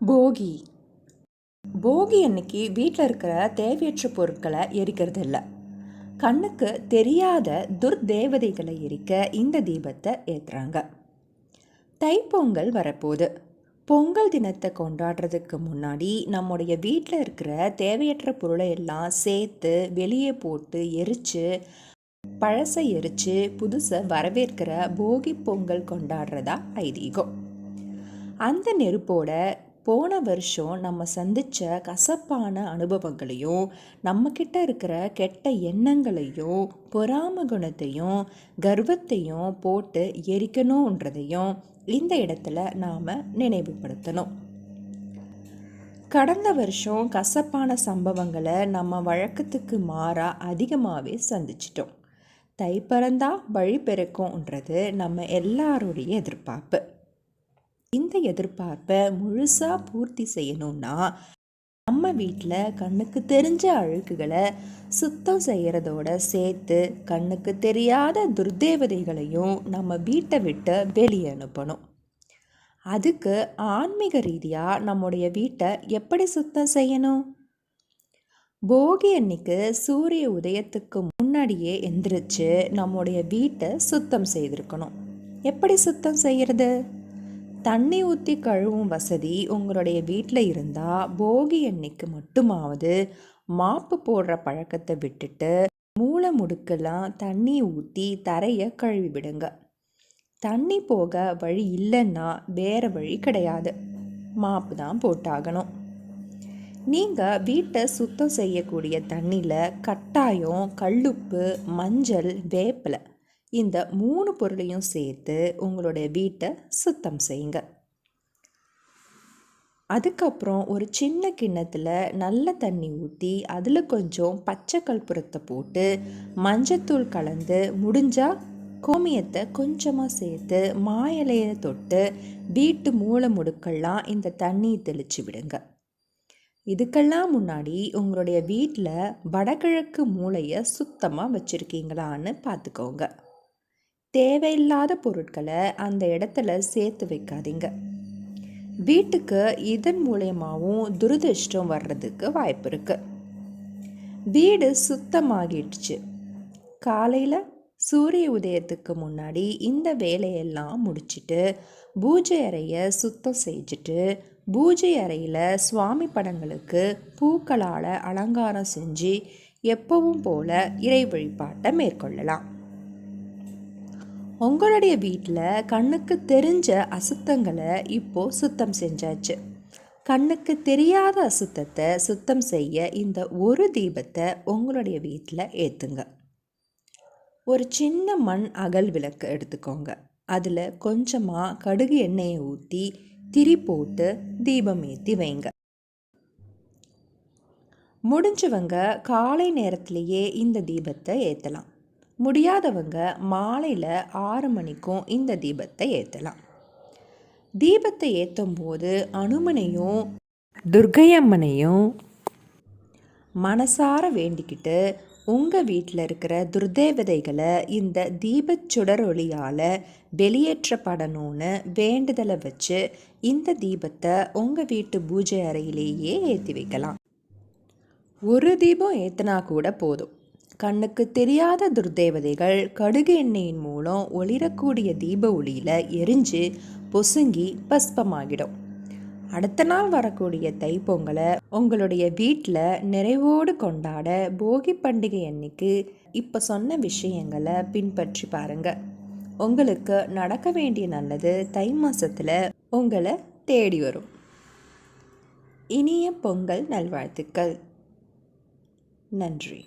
போகி. போகி அன்னைக்கு வீட்டில் இருக்கிற தேவையற்ற பொருட்களை எரிக்கிறது இல்லை கண்ணுக்கு தெரியாத துர்தேவதைகளை எரிக்க இந்த தீபத்தை ஏற்றுறாங்க தைப்பொங்கல் வரப்போகுது. பொங்கல் தினத்தை கொண்டாடுறதுக்கு முன்னாடி நம்முடைய வீட்டில் இருக்கிற தேவையற்ற பொருளை எல்லாம் சேர்த்து வெளியே போட்டு எரித்து பழசை எரித்து புதுசை வரவேற்கிற போகி பொங்கல் கொண்டாடுறதா ஐதீகம். அந்த நெருப்போட போன வருஷம் நம்ம சந்தித்த கசப்பான அனுபவங்களையும் நம்மக்கிட்ட இருக்கிற கெட்ட எண்ணங்களையும் பொறாம குணத்தையும் கர்வத்தையும் போட்டு எரிக்கணுன்றதையும் இந்த இடத்துல நாம் நினைவுபடுத்தணும். கடந்த வருஷம் கசப்பான சம்பவங்களை நம்ம வழக்கத்துக்கு மாறாக அதிகமாகவே சந்திச்சிட்டோம். தை பிறந்தா வழி பிறக்கும்ன்றது நம்ம எல்லாருடைய எதிர்பார்ப்பு. இந்த எதிர்பார்ப்பை முழுசாக பூர்த்தி செய்யணும்னா நம்ம வீட்டில் கண்ணுக்கு தெரிஞ்ச அழுக்குகளை சுத்தம் செய்கிறதோட சேர்த்து கண்ணுக்கு தெரியாத துர்தேவதைகளையும் நம்ம வீட்டை விட்டு வெளியே அனுப்பணும். அதுக்கு ஆன்மீக ரீதியாக நம்முடைய வீட்டை எப்படி சுத்தம் செய்யணும்? போகி அன்னைக்கு சூரிய உதயத்துக்கு முன்னாடியே எந்திரிச்சு நம்முடைய வீட்டை சுத்தம் செய்திருக்கணும். எப்படி சுத்தம் செய்கிறது தண்ணி ஊற்றி கழுவும் வசதி உங்களுடைய வீட்டில் இருந்தால் போகி எண்ணெய்க்கு மட்டுமாவது மாப்பு போடுற பழக்கத்தை விட்டுட்டு மூளை முடுக்கெல்லாம் தண்ணி ஊற்றி தரையை கழுவி விடுங்க. தண்ணி போக வழி இல்லைன்னா வேறு வழி கிடையாது. மாப்பு தான் போட்டாகணும். நீங்கள் வீட்டை சுத்தம் செய்யக்கூடிய தண்ணியில் கட்டாயம் கல்லுப்பு மஞ்சள் வேப்பிலை இந்த மூணு பொருளையும் சேர்த்து உங்களுடைய வீட்டை சுத்தம் செய்யுங்க. அதுக்கப்புறம் ஒரு சின்ன கிண்ணத்தில் நல்ல தண்ணி ஊற்றி அதில் கொஞ்சம் பச்சை கற்பூரத்தை போட்டு மஞ்சத்தூள் கலந்து முடிஞ்சால் கோமியத்தை கொஞ்சமாக சேர்த்து மாயலையை தொட்டு வீட்டு மூளை முடுக்கெல்லாம் இந்த தண்ணியை தெளித்து விடுங்க. இதுக்கெல்லாம் முன்னாடி உங்களுடைய வீட்டில் வடகிழக்கு மூளையை சுத்தமாக வச்சுருக்கீங்களான்னு பார்த்துக்கோங்க. தேவையில்லாத பொருட்களை அந்த இடத்துல சேர்த்து வைக்காதீங்க. வீட்டுக்கு இதன் மூலயமாவும் துரதிருஷ்டம் வர்றதுக்கு வாய்ப்பு இருக்கு. வீடு சுத்தமாகிடுச்சு. காலையில் சூரிய உதயத்துக்கு முன்னாடி இந்த வேலையெல்லாம் முடிச்சுட்டு பூஜை அறையை சுத்தம் செஞ்சுட்டு பூஜை அறையில் சுவாமி படங்களுக்கு பூக்களால் அலங்காரம் செஞ்சு எப்பவும் போல இறை வழிபாட்டை மேற்கொள்ளலாம். உங்களுடைய வீட்டில் கண்ணுக்கு தெரிஞ்ச அசுத்தங்களை இப்போது சுத்தம் செஞ்சாச்சு. கண்ணுக்கு தெரியாத அசுத்தத்தை சுத்தம் செய்ய இந்த ஒரு தீபத்தை உங்களுடைய வீட்டில் ஏற்றுங்க ஒரு சின்ன மண் அகல் விளக்கு எடுத்துக்கோங்க. அதில் கொஞ்சமாக கடுகு எண்ணெயை ஊற்றி திரி போட்டு தீபம் ஏற்றி வைங்க. முடிஞ்சவங்க காலை நேரத்திலேயே இந்த தீபத்தை ஏற்றலாம் முடியாதவங்க மாலையில் ஆறு மணிக்கும் இந்த தீபத்தை ஏற்றலாம் தீபத்தை ஏற்றும் போது அனுமனையும் துர்கையம்மனையும் மனசார வேண்டிக்கிட்டு உங்கள் வீட்டில் இருக்கிற துர்தேவதைகளை இந்த தீபச் ஒளியால் வெளியேற்றப்படணும்னு வேண்டுதலை வச்சு இந்த தீபத்தை உங்கள் வீட்டு பூஜை அறையிலேயே ஏற்றி வைக்கலாம். ஒரு தீபம் ஏற்றினா கூட போதும். கண்ணுக்கு தெரியாத துர்தேவதைகள் கடுகு எண்ணெயின் மூலம் ஒளிரக்கூடிய தீப ஒளியில் எரிஞ்சு பொசுங்கி பஸ்பமாகிடும். அடுத்த நாள் வரக்கூடிய தைப்பொங்கலை உங்களுடைய வீட்டில் நிறைவோடு கொண்டாட போகி பண்டிகை அன்னைக்கு இப்போ சொன்ன விஷயங்களை பின்பற்றி பாருங்கள் உங்களுக்கு நடக்க வேண்டிய நல்லது தை மாதத்தில் உங்களை தேடி வரும். இனிய பொங்கல் நல்வாழ்த்துக்கள். நன்றி.